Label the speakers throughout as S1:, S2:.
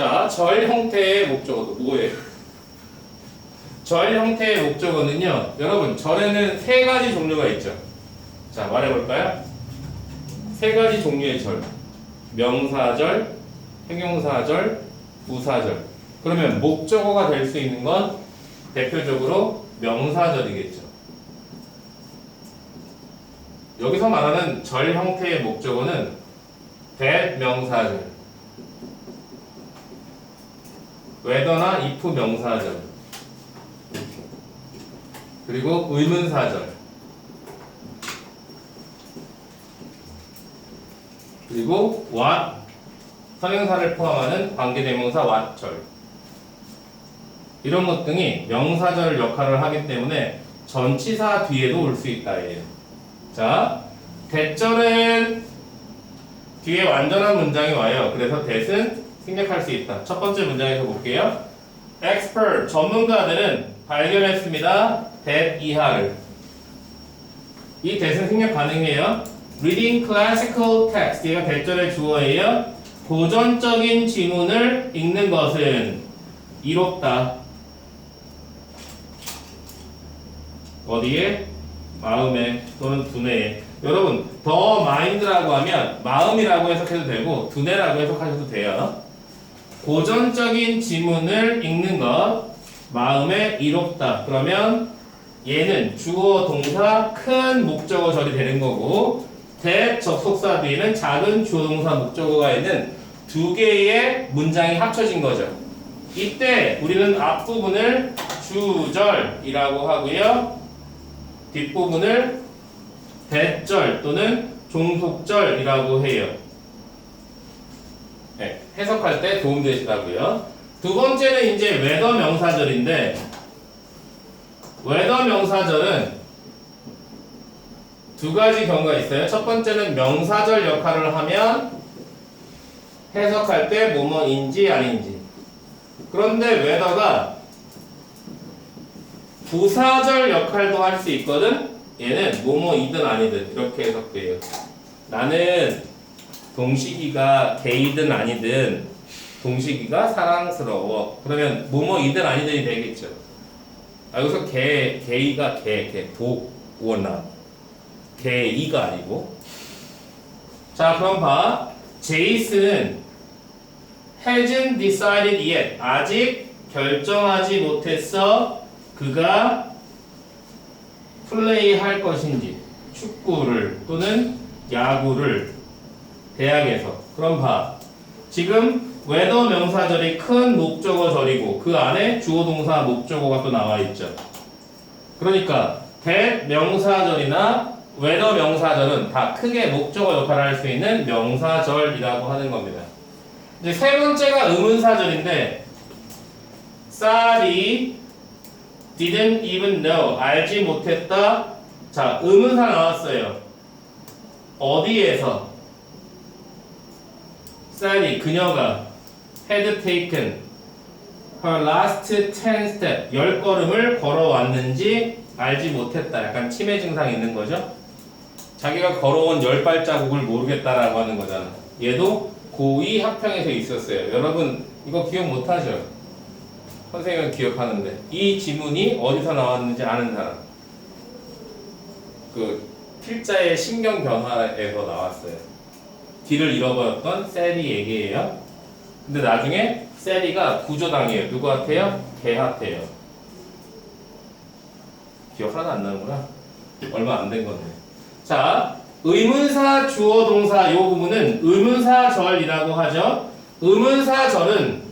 S1: 자, 절 형태의 목적어도 뭐예요? 절 형태의 목적어는요, 여러분, 절에는 세 가지 종류가 있죠. 자, 말해볼까요? 세 가지 종류의 절. 명사절, 형용사절, 부사절. 그러면 목적어가 될 수 있는 건 대표적으로 명사절이겠죠. 여기서 말하는 절 형태의 목적어는 대명사절, whether나 if 명사절, 그리고 의문사절, 그리고 what 선행사를 포함하는 관계대명사 what절 이런 것 등이 명사절 역할을 하기 때문에 전치사 뒤에도 올 수 있다 예요. 자, 대절은 뒤에 완전한 문장이 와요. 그래서 대은 생략할 수 있다. 첫 번째 문장에서 볼게요. expert 전문가들은 발견했습니다. 대 이하를. 이 대은 생략 가능해요. reading classical text 얘가 대절의 주어예요. 고전적인 지문을 읽는 것은 이롭다. 어디에? 마음에 또는 두뇌에. 여러분, 더 마인드라고 하면 마음이라고 해석해도 되고 두뇌라고 해석하셔도 돼요. 고전적인 지문을 읽는 것, 마음에 이롭다. 그러면 얘는 주어 동사 큰 목적어 절이 되는 거고 대 접속사 뒤에는 작은 주어 동사 목적어가 있는 두 개의 문장이 합쳐진 거죠. 이때 우리는 앞부분을 주절이라고 하고요. 뒷부분을 대절 또는 종속절이라고 해요. 네, 해석할 때 도움 되시다고요. 두 번째는 이제 외더 명사절인데 외더 명사절은 두 가지 경우가 있어요. 첫 번째는 명사절 역할을 하면 해석할 때 뭐뭐인지 아닌지. 그런데 외더가 부사절 역할도 할 수 있거든. 얘는 뭐뭐이든 아니든 이렇게 해석돼요. 나는 동식이가 개이든 아니든 동식이가 사랑스러워. 그러면 뭐뭐이든 아니든이 되겠죠. 아, 여기서 개 개이가 개, 개, 독, 원나 개이가 아니고. 자, 그럼 봐. 제이스는 hasn't decided yet. 아직 결정하지 못했어. 그가 플레이 할 것인지 축구를 또는 야구를 대학에서. 그럼 봐. 지금 웨더 명사절이 큰 목적어 절이고 그 안에 주어 동사 목적어가 또 나와 있죠. 그러니까 대명사절이나 웨더 명사절은 다 크게 목적어 역할을 할 수 있는 명사절이라고 하는 겁니다. 이제 세 번째가 의문사절인데 쌀이 didn't even know. 알지 못했다. 자 의문사 나왔어요. 어디에서 쌀이 그녀가 had taken her last 10 step 열 걸음을 걸어왔는지 알지 못했다. 약간 치매 증상이 있는 거죠? 자기가 걸어온 열 발자국을 모르겠다라고 하는 거잖아. 얘도 고2 학평에서 있었어요. 여러분 이거 기억 못하죠? 선생님은 기억하는데. 이 지문이 어디서 나왔는지 아는 사람. 그 필자의 신경 변화에서 나왔어요 뒤를 잃어버렸던 얘기예요 근데 나중에 셀이가 구조당해요 누구한테요? 개한테요 기억 하나도 안 나는구나 얼마 안 된 건데 자 의문사 주어 동사 요 부분은 의문사절이라고 하죠 의문사절은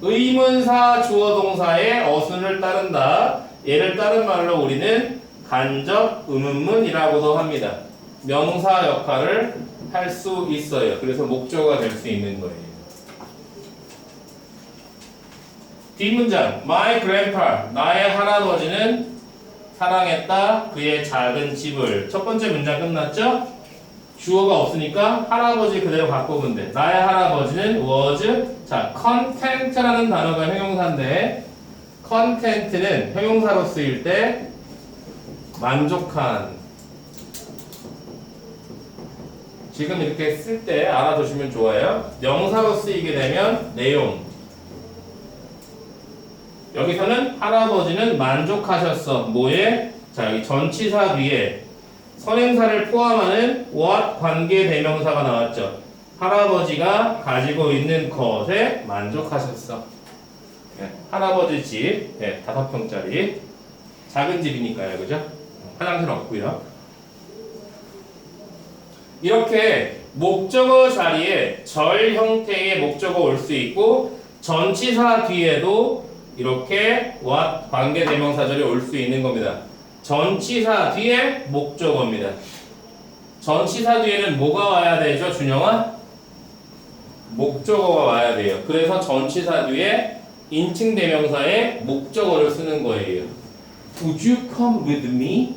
S1: 의문사 주어 동사의 어순을 따른다. 얘를 따른 말로 우리는 간접 의문문이라고도 합니다. 명사 역할을 할 수 있어요. 그래서 목적어가 될 수 있는 거예요. 뒷문장 My grandpa 나의 할아버지는 사랑했다 그의 작은 집을 첫 번째 문장 끝났죠? 주어가 없으니까 할아버지 그대로 바꾸면 돼. 나의 할아버지는 was 자 content라는 단어가 형용사인데 content는 형용사로 쓰일 때 만족한 지금 이렇게 쓸 때 알아두시면 좋아요. 명사로 쓰이게 되면 내용. 여기서는 할아버지는 만족하셨어. 뭐에? 자, 여기 전치사 뒤에 선행사를 포함하는 what 관계 대명사가 나왔죠. 할아버지가 가지고 있는 것에 만족하셨어. 네, 할아버지 집, 네, 다섯 평짜리 작은 집이니까요, 그죠? 화장실 없고요. 이렇게 목적어 자리에 절 형태의 목적어 올 수 있고 전치사 뒤에도 이렇게 what 관계 대명사절이 올 수 있는 겁니다. 전치사 뒤에 목적어입니다. 전치사 뒤에는 뭐가 와야 되죠, 준영아? 목적어가 와야 돼요. 그래서 전치사 뒤에 인칭 대명사에 목적어를 쓰는 거예요. Would you come with me?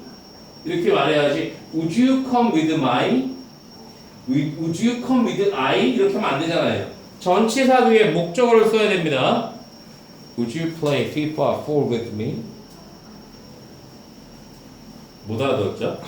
S1: 이렇게 말해야지. Would you come with my? Would you come with I? 이렇게 하면 안 되잖아요. 전치사 뒤에 목적어를 써야 됩니다. Would you play FIFA 4 with me? 못 알아들었죠?